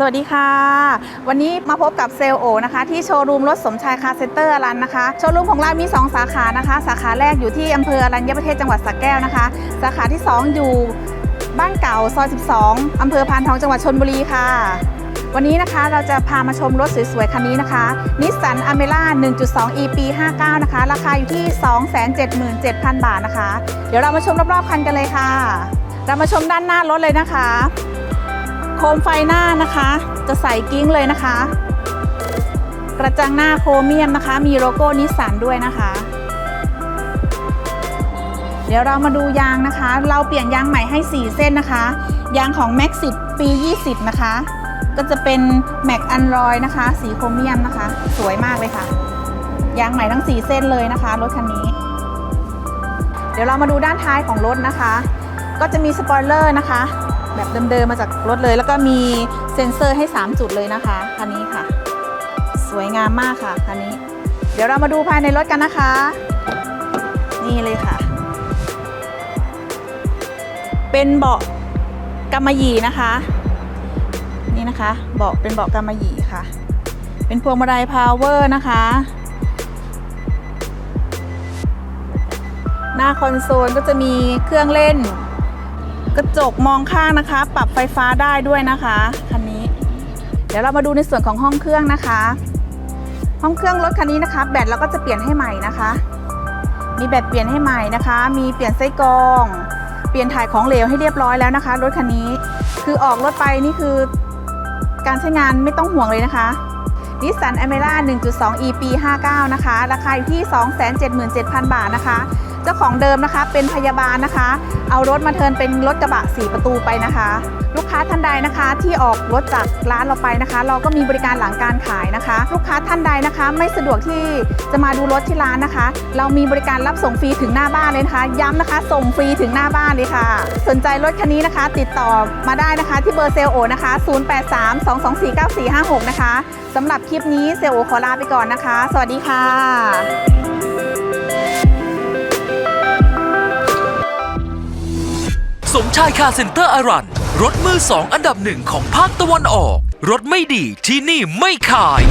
สวัสดีค่ะ วันนี้มาพบกับเซลล์โอนะคะที่โชว์รูมรถสมชายคาเซ็นเตอร์อรันนะคะ โชว์รูมของเรามี 2 สาขานะคะ สาขาแรกอยู่ที่อำเภออรัญญประเทศจังหวัดสระแก้วนะคะ สาขาที่ 2 อยู่บ้านเก่าซอย 12 อำเภอพานทองจังหวัดชนบุรีค่ะ วันนี้นะคะเราจะพามาชมรถสวยๆ คันนี้นะคะนิสสันอเมร่า1.2 e ปี 59 นะคะ ราคาอยู่ที่ 277,000 บาทนะคะ เดี๋ยวเรามาชมรอบๆ คันกันเลยค่ะ เรามาชมด้านหน้ารถเลยนะคะ โคมไฟหน้านะคะ จะใส่กิ้งเลยนะคะ กระจังหน้าโครเมียมนะคะ มีโลโก้นิสสันด้วยนะคะ เดี๋ยวเรามาดูยางนะคะ เราเปลี่ยนยางใหม่ให้ 4 เส้นนะคะ ยางของ Max 10 ปี 20 นะคะ ก็จะเป็น Mac a n d r o i นะคะ สีโครเมียมนะคะ สวยมากเลยค่ะ ยางใหม่ทั้ง 4 เส้นเลยนะคะรถคันนี้ เดี๋ยวเรามาดูด้านท้ายของรถนะคะ ก็จะมีสปอยเลอร์นะคะ แบบเดิมๆมาจากรถเลย แล้วก็มีเซ็นเซอร์ให้ 3 จุดเลยนะคะคันนี้ค่ะ สวยงามมากค่ะคันนี้ เดี๋ยวเรามาดูภายในรถกันนะคะ นี่เลยค่ะ เป็นเบาะกำมะหยี่นะคะ นี่นะคะเบาะเป็นเบาะกำมะหยี่ค่ะ เป็นพวงมาลัยพาวเวอร์นะคะหน้าคอนโซลก็จะมีเครื่องเล่น กระจกมองข้างนะคะ ปรับไฟฟ้าได้ด้วยนะคะคันนี้ เดี๋ยวเรามาดูในส่วนของห้องเครื่องนะคะ ห้องเครื่องรถคันนี้นะคะ แบตเราก็จะเปลี่ยนให้ใหม่นะคะ มีแบตเปลี่ยนให้ใหม่นะคะ มีเปลี่ยนไส้กรอง เปลี่ยนถ่ายของเหลวให้เรียบร้อยแล้วนะคะ รถคันนี้คือออกรถไปนี่คือ การใช้งานไม่ต้องห่วงเลยนะคะนิสสันอเมร่า1.2 e ปี 59 นะคะ ราคาอยู่ที่ 277,000 บาทนะคะ จ้าของเดิมนะคะ เป็นพยาบาลนะคะ เอารถมาเทินเป็นรถกระบะ4ประตูไปนะคะ ลูกค้าท่านใดนะคะ ที่ออกรถจากร้านเราไปนะคะ เราก็มีบริการหลังการขายนะคะ ลูกค้าท่านใดนะคะ ไม่สะดวกที่จะมาดูรถที่ร้านนะคะ เรามีบริการรับส่งฟรีถึงหน้าบ้านเลยนะคะ ย้ำนะคะ ส่งฟรีถึงหน้าบ้านเลยค่ะ สนใจรถคันนี้นะคะ ติดต่อมาได้นะคะ ที่เบอร์เซลโอนะคะ 0832249456 นะคะสำหรับคลิปนี้เซลโอขอลาไปก่อนนะคะ สวัสดีค่ะ มชายคาเซ็นเตอร์อารัน รถมือสองอันดับหนึ่งของภาคตะวันออก รถไม่ดีที่นี่ไม่ขาย